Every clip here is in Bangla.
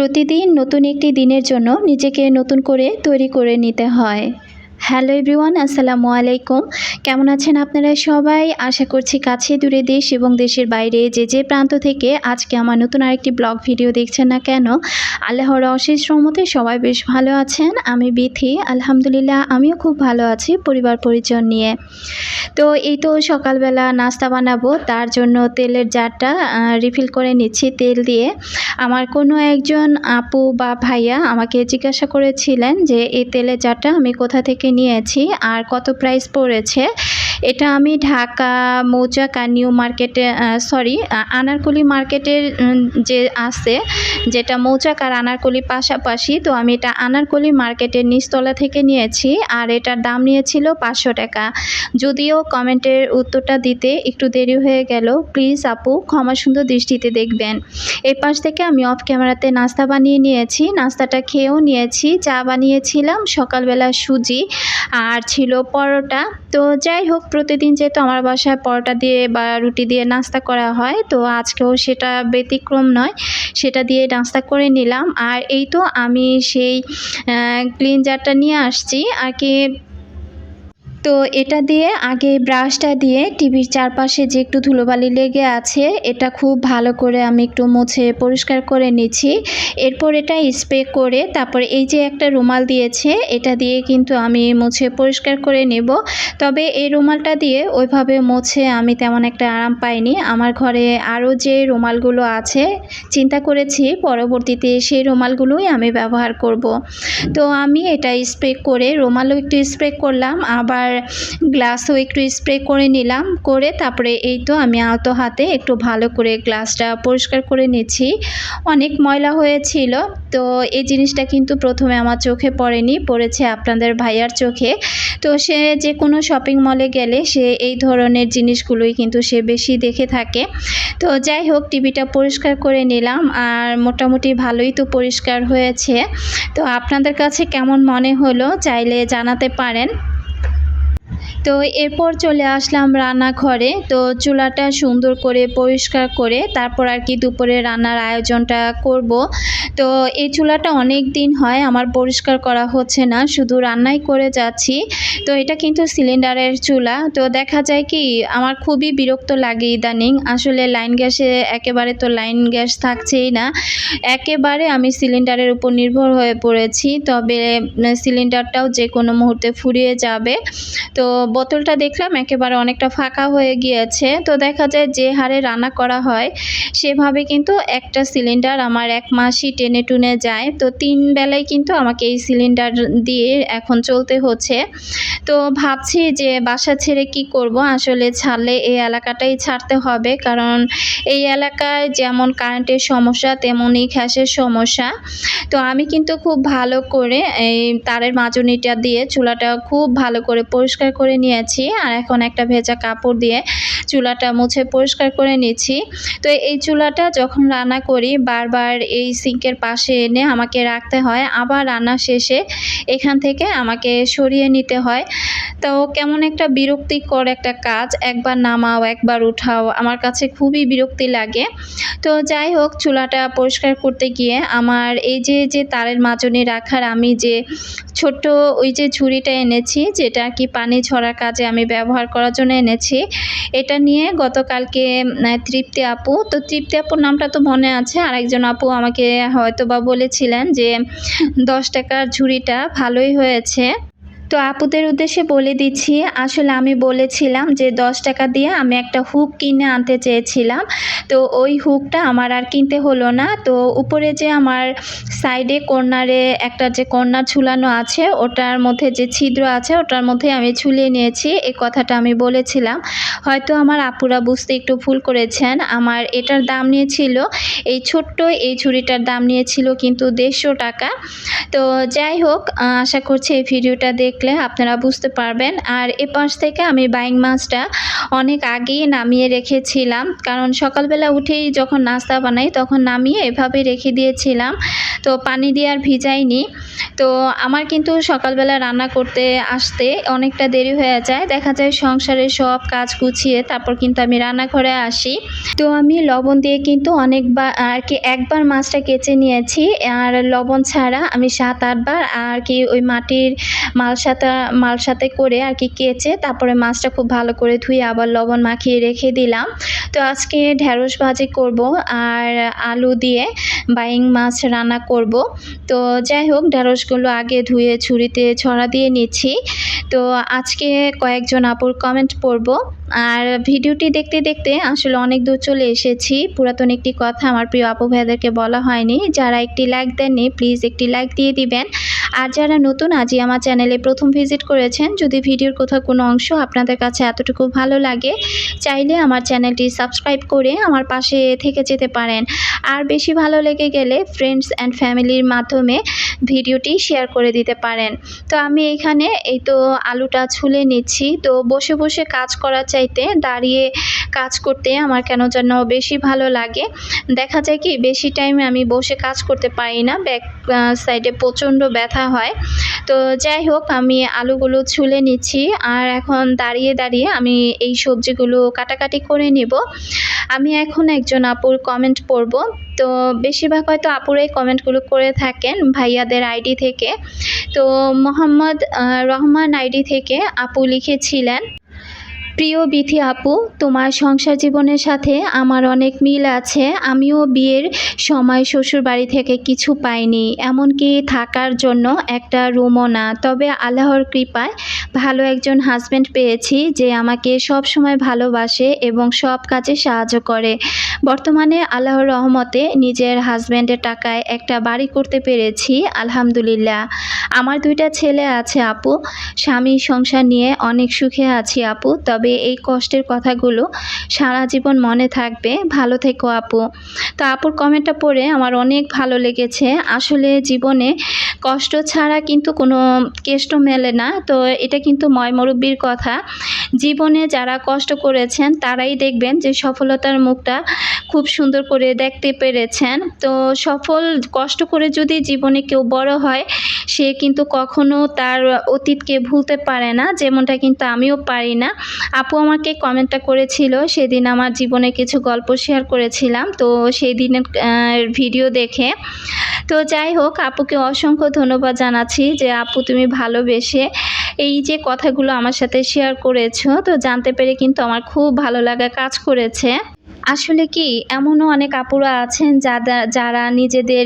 প্রতিদিন নতুন একটি দিনের জন্য নিজেকে নতুন করে তৈরি করে নিতে হয়। হ্যালো এভরিওয়ান, আসসালামু আলাইকুম। কেমন আছেন আপনারা সবাই? আশা করছি কাছে, দূরে দেশ এবং দেশের বাইরে যে যে প্রান্ত থেকে আজকে আমার নতুন আরেকটি ব্লগ ভিডিও দেখছেন না কেন, আল্লাহর অশেষ রহমতে সবাই বেশ ভালো আছেন। আমি বিথি, আলহামদুলিল্লাহ আমিও খুব ভালো আছি পরিবার পরিজন নিয়ে। তো এই তো সকালবেলা নাস্তা বানাবো, তার জন্য তেলের জারটা রিফিল করে নিচ্ছি তেল দিয়ে। আমার কোনো একজন আপু বা ভাইয়া আমাকে জিজ্ঞাসা করেছিলেন যে, এই তেলের জারটা আমি কোথা থেকে নিয়েছি আর কত প্রাইস পড়েছে? এটা আমি ঢাকা মৌচাক আর নিউ মার্কেটে সরি আনারকলি মার্কেটের যে আছে, যেটা মৌচাক আর আনারকলি পাশাপাশি, তো আমি এটা আনারকলি মার্কেটের নিচতলা থেকে নিয়েছি, আর এটার দাম নিয়েছিল পাঁচশো টাকা। যদিও কমেন্টের উত্তরটা দিতে একটু দেরি হয়ে গেল, প্লিজ আপু, ক্ষমা সুন্দর দৃষ্টিতে দেখবেন। এর পাশ থেকে আমি অফ ক্যামেরাতে নাস্তা বানিয়ে নিয়েছি, নাস্তাটা খেয়েও নিয়েছি, চা বানিয়েছিলাম, সকালবেলা সুজি, আর ছিল পরোটা। তো যাই হোক প্রতিদিন যেহেতু আমার বাসায় পরোটা দিয়ে বা রুটি দিয়ে নাস্তা করা হয়, তো আজকেও সেটা ব্যতিক্রম নয়। সেটা দিয়ে নাস্তা করে নিলাম। আর এই তো আমি সেই ক্লিনজারটা নিয়ে আসছি। আর কি তো এটা দিয়ে আগে ব্রাশটা দিয়ে টিভির চারপাশে যে একটু ধুলোবালি লেগে আছে, এটা খুব ভালো করে আমি একটু মুছে পরিষ্কার করে নিচ্ছি। এরপর এটা স্প্রে করে তারপর এই যে একটা রুমাল দিয়েছে, এটা দিয়ে কিন্তু আমি মুছে পরিষ্কার করে নেব। তবে এই রুমালটা দিয়ে ওইভাবে মুছে আমি তেমন একটা আরাম পাইনি। আমার ঘরে আরও যে রুমালগুলো আছে, চিন্তা করেছি পরবর্তীতে সেই রুমালগুলোই আমি ব্যবহার করব। তো আমি এটা স্প্রে করে রুমালও একটু স্প্রে করলাম, আবার গ্লাসও একটু স্প্রে করে নিলাম, করে তারপরে এই তো আমি আলতো হাতে একটু ভালো করে গ্লাসটা পরিষ্কার করে নিচ্ছি। অনেক ময়লা হয়েছিল, তো এই জিনিসটা কিন্তু প্রথমে আমার চোখে পড়েনি, পড়েছে আপনাদের ভাইয়ার চোখে। তো সে যে কোনো শপিং মলে গেলে সে এই ধরনের জিনিসগুলোই কিন্তু সে বেশি দেখে থাকে। তো যাই হোক টিভিটা পরিষ্কার করে নিলাম, আর মোটামুটি ভালোই তো পরিষ্কার হয়েছে। তো আপনাদের কাছে কেমন মনে হলো, চাইলে জানাতে পারেন। তো এরপর চলে আসলাম রান্নাঘরে। তো চুলাটা সুন্দর করে পরিষ্কার করে তারপর আর কি দুপুরে রান্নার আয়োজনটা করব। তো এই চুলাটা অনেক দিন হয় আমার পরিষ্কার করা হচ্ছে না, শুধু রান্নাই করে যাচ্ছি। তো এটা কিন্তু সিলিন্ডারের চুলা। তো দেখা যায় কি, আমার খুবই বিরক্ত লাগে ইদানিং। আসলে লাইন গ্যাসে একেবারে তো লাইন গ্যাস থাকছেই না। একেবারে আমি সিলিন্ডারের উপর নির্ভর হয়ে পড়েছি, তবে সিলিন্ডারটাও যে কোনো মুহূর্তে ফুরিয়ে যাবে। তো বোতলটা দেখলাম, একেবারে অনেকটা ফাঁকা হয়ে গিয়েছে। তো দেখা যায় যে হারে রান্না করা হয়, সেভাবে কিন্তু একটা সিলিন্ডার আমার এক মাসই টেনে টুনে যায়। তো তিন বেলায় কিন্তু আমাকে এই সিলিন্ডার দিয়ে এখন চলতে হচ্ছে। তো ভাবছি যে বাসা ছেড়ে কি করব? আসলে ছাড়লে এই এলাকাটাই ছাড়তে হবে, কারণ এই এলাকায় যেমন কারেন্টের সমস্যা, তেমনই গ্যাসের সমস্যা। তো আমি কিন্তু খুব ভালো করে এই তারের মাজনিটা দিয়ে চুলাটা খুব ভালো করে পরিষ্কার করে নিয়েছি আর এখন একটা ভেজা কাপড় দিয়ে চুলাটা মুছে পরিষ্কার করে নিচ্ছি। তো এই চুলাটা যখন রান্না করি, বারবার এই সিঙ্কের পাশে এনে আমাকে রাখতে হয়। আবার রান্না শেষে এখান থেকে আমাকে সরিয়ে নিতে হয়। তো কেমন একটা বিরক্তিকর একটা কাজ, একবার নামাও, একবার উঠাও, আমার কাছে খুবই বিরক্তি লাগে। তো যাই হোক, চুলাটা পরিষ্কার করতে গিয়ে আমার এই যে যে তারের মাজনে রাখার আমি যে ছোট্ট ওই যে ঝুড়িটা এনেছি, যেটা কি পানি ছড়ার কাজে আমি ব্যবহার করার জন্য এনেছি। এটা নিয়ে গতকালকে তৃপ্তি আপু, তো তৃপ্তি আপুর নামটা তো মনে আছে। আরেকজন আপু আমাকে হয়তো বা বলেছিলেন যে, দশ টাকার ঝুড়িটা ভালোই হয়েছে। তো আপুদের উদ্দেশ্যে বলে দিচ্ছি, আসলে আমি বলেছিলাম যে দশ টাকা দিয়ে আমি একটা হুক কিনে আনতে চেয়েছিলাম। তো ওই হুকটা আমার আর কিনতে হলো না। তো উপরে যে আমার সাইডে কর্নারে একটা যে কর্নার ঝুলানো আছে, ওটার মধ্যে যে ছিদ্র আছে, ওটার মধ্যে আমি ঝুলিয়ে নিয়েছি। এই কথাটা আমি বলেছিলাম। হয়তো আমার আপুরা বুঝতে একটু ভুল করেছেন। আমার এটার দাম নিয়েছিল, এই ছোট্ট এই ঝুড়িটার দাম নিয়েছিল কিন্তু দেড়শো টাকা। তো যাই হোক আশা করছি এই ভিডিওটা দেখে দেখলে আপনারা বুঝতে পারবেন। আর এ পাশ থেকে আমি বাইং মাছটা অনেক আগেই নামিয়ে রেখেছিলাম। কারণ সকালবেলা উঠেই যখন নাস্তা বানাই তখন নামিয়ে এভাবে রেখে দিয়েছিলাম। তো পানি দিয়ে আর ভিজাইনি। তো আমার কিন্তু সকালবেলা রান্না করতে আসতে অনেকটা দেরি হয়ে যায়। দেখা যায় সংসারের সব কাজ গুছিয়ে তারপর কিন্তু আমি রান্নাঘরে আসি। তো আমি লবণ দিয়ে কিন্তু অনেকবার আর কি একবার মাছটা কেচে নিয়েছি। আর লবণ ছাড়া আমি সাত, আটবার আর কি ওই মাটির মালসাতা, মালসাতে করে আর কি কেচে তারপরে মাছটা খুব ভালো করে ধুয়ে আবার লবণ মাখিয়ে রেখে দিলাম। তো আজকে ঢ্যাঁড়স ভাজি করব আর আলু দিয়ে বাইং মাছ রান্না করব। তো যাই হোক ঢ্যাঁড়সগুলো আগে ধুয়ে, ছুরিতে ছড়া দিয়ে নিচ্ছি। তো আজকে কয়েকজন আপুর কমেন্ট পড়ব। আর ভিডিওটি দেখতে দেখতে আসলে অনেক দূর চলে এসেছি। পুরাতন একটি কথা আমার প্রিয় আপু ভাইদেরকে বলা হয়নি। যারা একটি লাইক দেননি প্লিজ একটি লাইক দিয়ে দিবেন। আর যারা নতুন, আজই আমার চ্যানেলে প্রথম ভিজিট করেছেন, যদি ভিডিওর কোথাও কোনো অংশ আপনাদের কাছে এতটুকু ভালো লাগে, চাইলে আমার চ্যানেলটি সাবস্ক্রাইব করে আমার পাশে থেকে যেতে পারেন। আর বেশি ভালো লেগে গেলে ফ্রেন্ডস অ্যান্ড ফ্যামিলির মাধ্যমে ভিডিওটি শেয়ার করে দিতে পারেন। তো আমি এখানে এই তো আলুটা ছুলে নিচ্ছি। তো বসে বসে কাজ করার চাইতে দাঁড়িয়ে কাজ করতে আমার কেন যেন বেশি ভালো লাগে। দেখা যায় কি, বেশি টাইমে আমি বসে কাজ করতে পারি না, ব্যাক সাইডে প্রচণ্ড ব্যথা হয়। তো যাই হোক, আমি আলুগুলো ছুলে নিচ্ছি। আর এখন দাঁড়িয়ে দাঁড়িয়ে আমি এই সবজিগুলো কাটাকাটি করে নিব। আমি এখন একজন আপুর কমেন্ট পড়ব। তো বেশিরভাগ হয়তো আপুরাই কমেন্টগুলো করে থাকেন ভাইয়াদের আইডি থেকে। তো মোহাম্মদ রহমান আইডি থেকে আপু লিখেছিলেন প্রিয় বিথি আপু, তোমার সংসার জীবনের সাথে আমার অনেক মিল আছে। আমিও বিয়ের সময় শ্বশুর বাড়ি থেকে কিছু পাইনি। এমনকি থাকার জন্য একটা রুমও না। তবে আল্লাহর কৃপায় ভালো একজন হাজব্যান্ড পেয়েছি যে আমাকে সব সময় ভালোবাসে এবং সব কাজে সাহায্য করে। বর্তমানে আল্লাহর রহমতে নিজের হাজব্যান্ডের টাকায় একটা বাড়ি করতে পেরেছি, আলহামদুলিল্লাহ। আমার দুইটা ছেলে আছে আপু। স্বামী সংসার নিয়ে অনেক সুখে আছি আপু। তবে এই কষ্টের কথাগুলো সারা জীবন মনে থাকবে। ভালো থেকো আপু। তো আপুর কমেন্টটা পড়ে আমার অনেক ভালো লেগেছে। আসলে জীবনে কষ্ট ছাড়া কিন্তু কোনো কেষ্ট মেলে না। তো এটা কিন্তু ময় মুরব্বির কথা। জীবনে যারা কষ্ট করেছেন, তারাই দেখবেন যে সফলতার মুখটা খুব সুন্দর করে দেখতে পেরেছেন। তো সফল, কষ্ট করে যদি জীবনে কেউ বড় হয়, সে কিন্তু কখনো তার অতীতকে ভুলতে পারে না, যেমনটা কিন্তু আমিও পারি না। আপু আমাকে কমেন্টটা করেছিল, সেদিন আমার জীবনে কিছু গল্প শেয়ার করেছিলাম, তো সেই দিনের ভিডিও দেখে। তো যাই হোক, আপুকে অসংখ্য ধন্যবাদ জানাচ্ছি যে আপু তুমি ভালোবেসে এই যে কথাগুলো আমার সাথে শেয়ার করেছ, তো জানতে পেরে কিন্তু আমার খুব ভালো লাগা কাজ করেছে। আসলে কি, এমনও অনেক আপুরা আছেন যারা যারা নিজেদের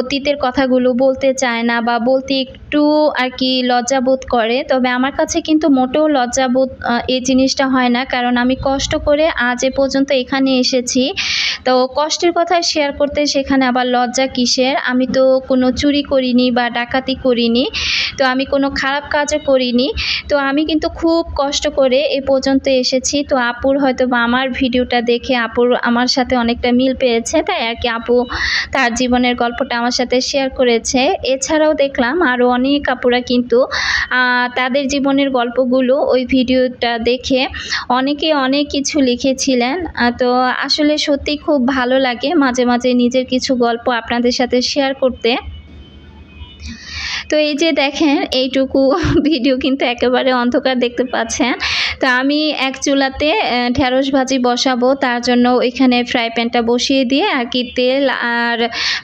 অতীতের কথাগুলো বলতে চায় না বা বলতে একটু আর কি লজ্জাবোধ করে। তবে আমার কাছে কিন্তু মোটেও লজ্জাবোধ এই জিনিসটা হয় না। কারণ আমি কষ্ট করে আজ এ পর্যন্ত এখানে এসেছি। তো কষ্টের কথা শেয়ার করতে সেখানে আবার লজ্জা কিসের? আমি তো কোনো চুরি করিনি বা ডাকাতি করিনি, তো আমি কোনো খারাপ কাজও করিনি, তো আমি কিন্তু খুব কষ্ট করে এ পর্যন্ত এসেছি। তো আপুর হয়তো বা আমার ভিডিওটা দেখে আপুর আমার সাথে অনেকটা মিল পেয়েছে, তাই আর কি আপু তার জীবনের গল্পটা আমার সাথে শেয়ার করেছে। এছাড়াও দেখলাম আরও অনেক আপুরা কিন্তু তাদের জীবনের গল্পগুলো ওই ভিডিওটা দেখে অনেকে অনেক কিছু লিখেছিলেন। তো আসলে সত্যি খুব ভালো লাগে মাঝে মাঝে নিজের কিছু গল্প আপনাদের সাথে শেয়ার করতে। তো এই যে দেখেন, এইটুকু ভিডিও কিন্তু একেবারে অন্ধকার দেখতে পাচ্ছেন। তো আমি এক চুলাতে ঢেঁড়স ভাজি বসাবো, তার জন্য এখানে ফ্রাই প্যানটা বসিয়ে দিয়ে, আর কি তেল আর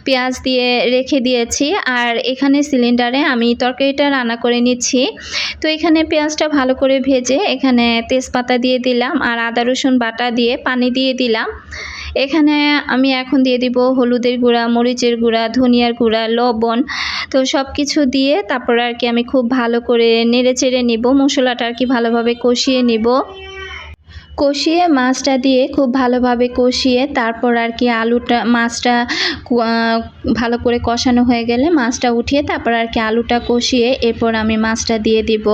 পেঁয়াজ দিয়ে রেখে দিয়েছি। আর এখানে সিলিন্ডারে আমি তরকারিটা রান্না করে নিচ্ছি। তো এখানে পেঁয়াজটা ভালো করে ভেজে এখানে তেজপাতা দিয়ে দিলাম, আর আদা রসুন বাটা দিয়ে পানি দিয়ে দিলাম। এখানে আমি এখন দিয়ে দিব হলুদের গুঁড়া, মরিচের গুঁড়া, ধনিয়ার গুঁড়া, লবণ। তো সব কিছু দিয়ে তারপর আর কি আমি খুব ভালো করে নেড়ে চেড়ে নিব। মশলাটা আর কি ভালোভাবে কষিয়ে নিব। কষিয়ে মাছটা দিয়ে খুব ভালোভাবে কষিয়ে তারপর আর কি আলুটা, মাছটা ভালো করে কষানো হয়ে গেলে মাছটা উঠিয়ে তারপর আর কি আলুটা কষিয়ে এরপর আমি মাছটা দিয়ে দিব।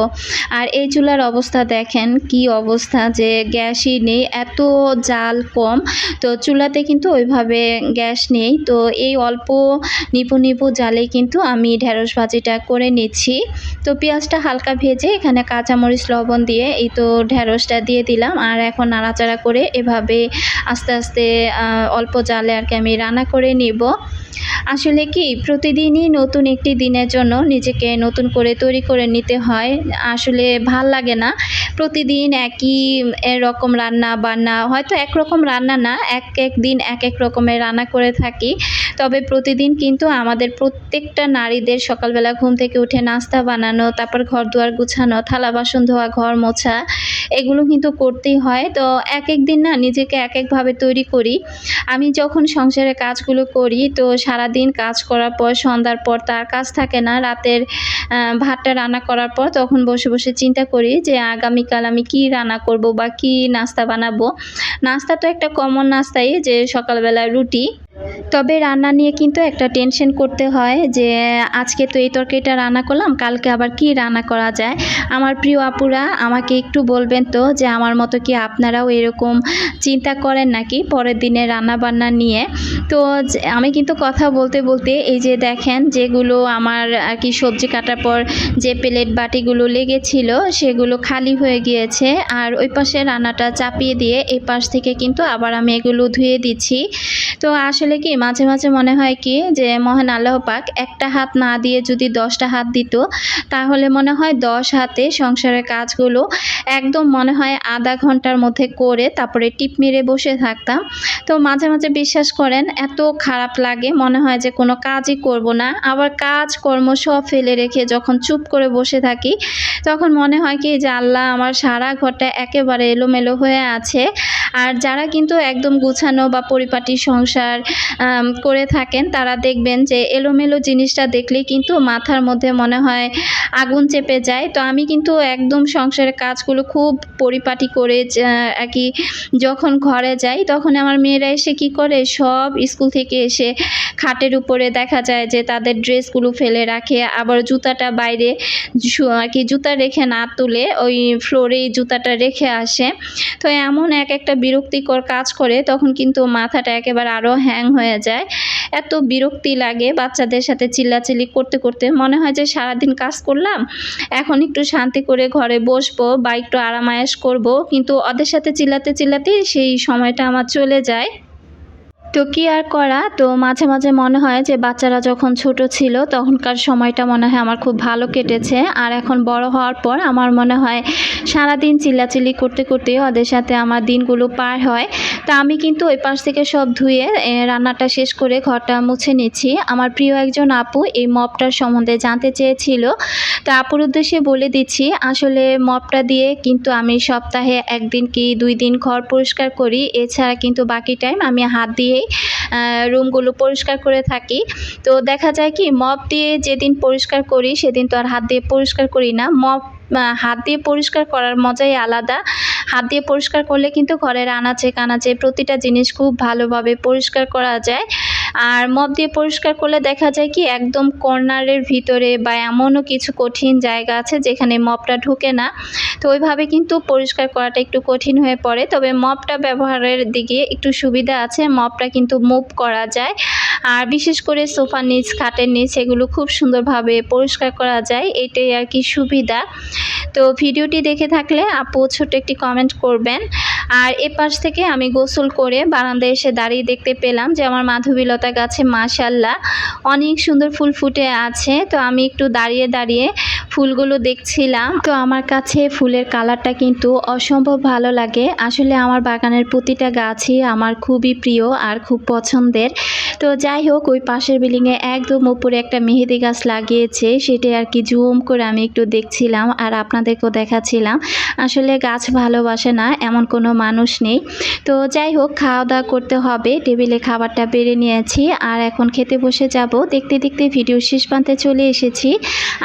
আর এই চুলার অবস্থা দেখেন কি অবস্থা যে গ্যাসই নেই, এত জাল কম। তো চুলাতে কিন্তু ওইভাবে গ্যাস নেই। তো এই অল্প নিপু নিপু জালে কিন্তু আমি ঢেঁড়স ভাজিটা করে নিচ্ছি। তো পেঁয়াজটা হালকা ভেজে এখানে কাঁচামরিচ লবণ দিয়ে এই তো ঢেঁড়সটা দিয়ে দিলাম। আর এখন নাড়াচাড়া করে এভাবে আস্তে আস্তে অল্প জালে আর কি আমি রান্না করে নিব। আসলে কি, প্রতিদিনই নতুন একটি দিনের জন্য নিজেকে নতুন করে তৈরি করে নিতে হয়। আসলে ভালো লাগে না। প্রতিদিন একই এরকম রান্না বান্না, হয়তো একরকম রান্না না, এক এক দিন এক এক রকমের রান্না করে থাকি। তবে প্রতিদিন কিন্তু আমাদের প্রত্যেকটা নারীদের সকালবেলা ঘুম থেকে উঠে নাস্তা বানানো, তারপর ঘর দুয়ার গুছানো, থালা বাসন ধোয়া, ঘর মোছা, এগুলো কিন্তু করতেই হয়। তো এক এক দিন না নিজেকে এক একভাবে তৈরি করি। আমি যখন সংসারের কাজগুলো করি, তো সারাদিন কাজ করার পর, সন্ধ্যার পর তার কাজ থাকে না। রাতের ভাতটা রান্না করার পর তখন বসে বসে চিন্তা করি যে আগামীকাল আমি কি রান্না করব বা কি নাস্তা বানাবো। নাস্তা তো একটা কমন নাস্তাই যে সকালবেলা রুটি। তবে রান্না নিয়ে কিন্তু একটা টেনশন করতে হয় যে, আজকে তো এই তরকারিটা রান্না করলাম, কালকে আবার কি রান্না করা যায়? আমার প্রিয় আপুরা, আমাকে একটু বলবেন তো যে, আমার মতো কি আপনারাও এরকম চিন্তা করেন নাকি পরের দিনে রান্না বান্না নিয়ে? তো আমি কিন্তু কথা বলতে বলতে এই যে দেখেন, যেগুলো আমার আর কি সবজি কাটার পর যে প্লেট বাটিগুলো লেগেছিল, সেগুলো খালি হয়ে গিয়েছে। আর ওই পাশে রান্নাটা চাপিয়ে দিয়ে এই পাশ থেকে কিন্তু আবার আমি এগুলো ধুয়ে দিচ্ছি। তো আসলে কি মাঝে মাঝে মনে হয় কি যে মহান আল্লাহ পাক একটা হাত না দিয়ে যদি দশটা হাত দিত, তাহলে মনে হয় দশ হাতে সংসারের কাজগুলো একদম মনে হয় আধা ঘণ্টার মধ্যে করে তারপরে টিপ মেরে বসে থাকতাম। তো মাঝে মাঝে বিশ্বাস করেন, এত খারাপ লাগে মনে হয় যে কোনো কাজই করব না। আবার কাজ, কর্ম সব ফেলে রেখে যখন চুপ করে বসে থাকি, তখন মনে হয় কি যে আল্লাহ আমার সারা ঘরটা একেবারে এলোমেলো হয়ে আছে। আর যারা কিন্তু একদম গুছানো বা পরিপাটি সংসার করে থাকেন। তারা দেখবেন যে এলোমেলো জিনিসটা দেখলেই কিন্তু মাথার মধ্যে মনে হয় আগুন চেপে যায়। তো আমি কিন্তু একদম সংসারের কাজগুলো খুব পরিপাটি করে আর কি যখন ঘরে যাই তখন আমার মেয়েরা এসে কি করে? সব স্কুল থেকে এসে খাটের উপরে দেখা যায় যে তাদের ড্রেসগুলো ফেলে রাখে, আবার জুতাটা বাইরে আর কি জুতা রেখে না তুলে ওই ফ্লোরেই জুতাটা রেখে আসে। তো এমন এক একটা বিরক্তিকর কাজ করে, তখন কিন্তু মাথাটা একেবারে আরও হ্যাং হয়ে যায়। এত বিরক্তি লাগে বাচ্চাদের সাথে চিল্লাচিল্লি করতে করতে। মনে হয় যে সারাদিন কাজ করলাম, এখন একটু শান্তি করে ঘরে বসবো বা একটু আরামায়াস করব। কিন্তু ওদের সাথে চিল্লাতে চিল্লাতেই সেই সময়টা আমার চলে যায়। তো কি আর করা? তো মাঝে মাঝে মনে হয় যে বাচ্চারা যখন ছোট ছিল, তখনকার সময়টা মনে হয় আমার খুব ভালো কেটেছে। আর এখন বড় হওয়ার পর আমার মনে হয় সারাদিন চিল্লাচিল্লি করতে করতে ওদের সাথে আমার দিনগুলো পার হয়। তা আমি কিন্তু ওই পাশ থেকে সব ধুয়ে রান্নাটা শেষ করে ঘরটা মুছে নিচ্ছি। আমার প্রিয় একজন আপু এই মপটার সম্বন্ধে জানতে চেয়েছিল। তা আপুর উদ্দেশ্যে বলে দিচ্ছি, আসলে মপটা দিয়ে কিন্তু আমি সপ্তাহে একদিন কি দুই দিন ঘর পরিষ্কার করি। এছাড়া কিন্তু বাকি টাইম আমি হাত দিয়েই আহ, রুমগুলো পরিষ্কার করে থাকি। তো দেখা যায় কি মপ দিয়ে যেদিন পরিষ্কার করি সেদিন তো আর হাত দিয়ে পরিষ্কার করি না। মপ হাত দিয়ে পরিষ্কার করার মজাই আলাদা। হাত দিয়ে পরিষ্কার করলে কিন্তু ঘরের আনাচে কানাচে প্রতিটা জিনিস খুব ভালোভাবে পরিষ্কার করা যায়। আর মপ দিয়ে পরিষ্কার করলে দেখা যায় কি একদম কর্নারের ভিতরে বা এমনও কিছু কঠিন জায়গা আছে যেখানে মপটা ঢুকে না। তো ওইভাবে কিন্তু পরিষ্কার করাটা একটু কঠিন হয়ে পড়ে। তবে মপটা ব্যবহারের দিকে একটু সুবিধা আছে। মপটা কিন্তু মুভ করা যায়। আর বিশেষ করে সোফার নিচ, খাটের নিচ এগুলো খুব সুন্দরভাবে পরিষ্কার করা যায়। এটাই আর কি সুবিধা। তো ভিডিওটি দেখে থাকলে আপু ছোট একটি কমেন্ট করবেন। আর এ পাশ থেকে আমি গোসল করে বারান্দায় এসে দাঁড়িয়ে দেখতে পেলাম যে আমার মাধবীলতা গাছে মাশাল্লাহ অনেক সুন্দর ফুল ফুটে আছে। তো আমি একটু দাঁড়িয়ে দাঁড়িয়ে ফুলগুলো দেখছিলাম। তো আমার কাছে ফুলের কালারটা কিন্তু অসম্ভব ভালো লাগে। আসলে আমার বাগানের প্রতিটা গাছই আমার খুবই প্রিয় আর খুব পছন্দের। তো যাই হোক, ওই পাশের বিল্ডিংয়ে একদম উপরে একটা মেহেদি গাছ লাগিয়েছে। সেটা আর কি জুম করে আমি একটু দেখছিলাম আর আপনাদেরকেও দেখাচ্ছিলাম। আসলে গাছ ভালোবাসে না, এমন কোনো মানুষ নেই। তো যাই হোক খাওয়া দাওয়া করতে হবে, টেবিলে খাবারটা বেড়ে নিয়েছি আর এখন খেতে বসে যাব। দেখতে দেখতে ভিডিও শেষ প্রান্তে চলে এসেছি।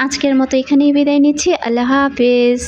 আজকের মতো এখানেই বিদায় নিচ্ছি। আল্লাহ হাফেজ।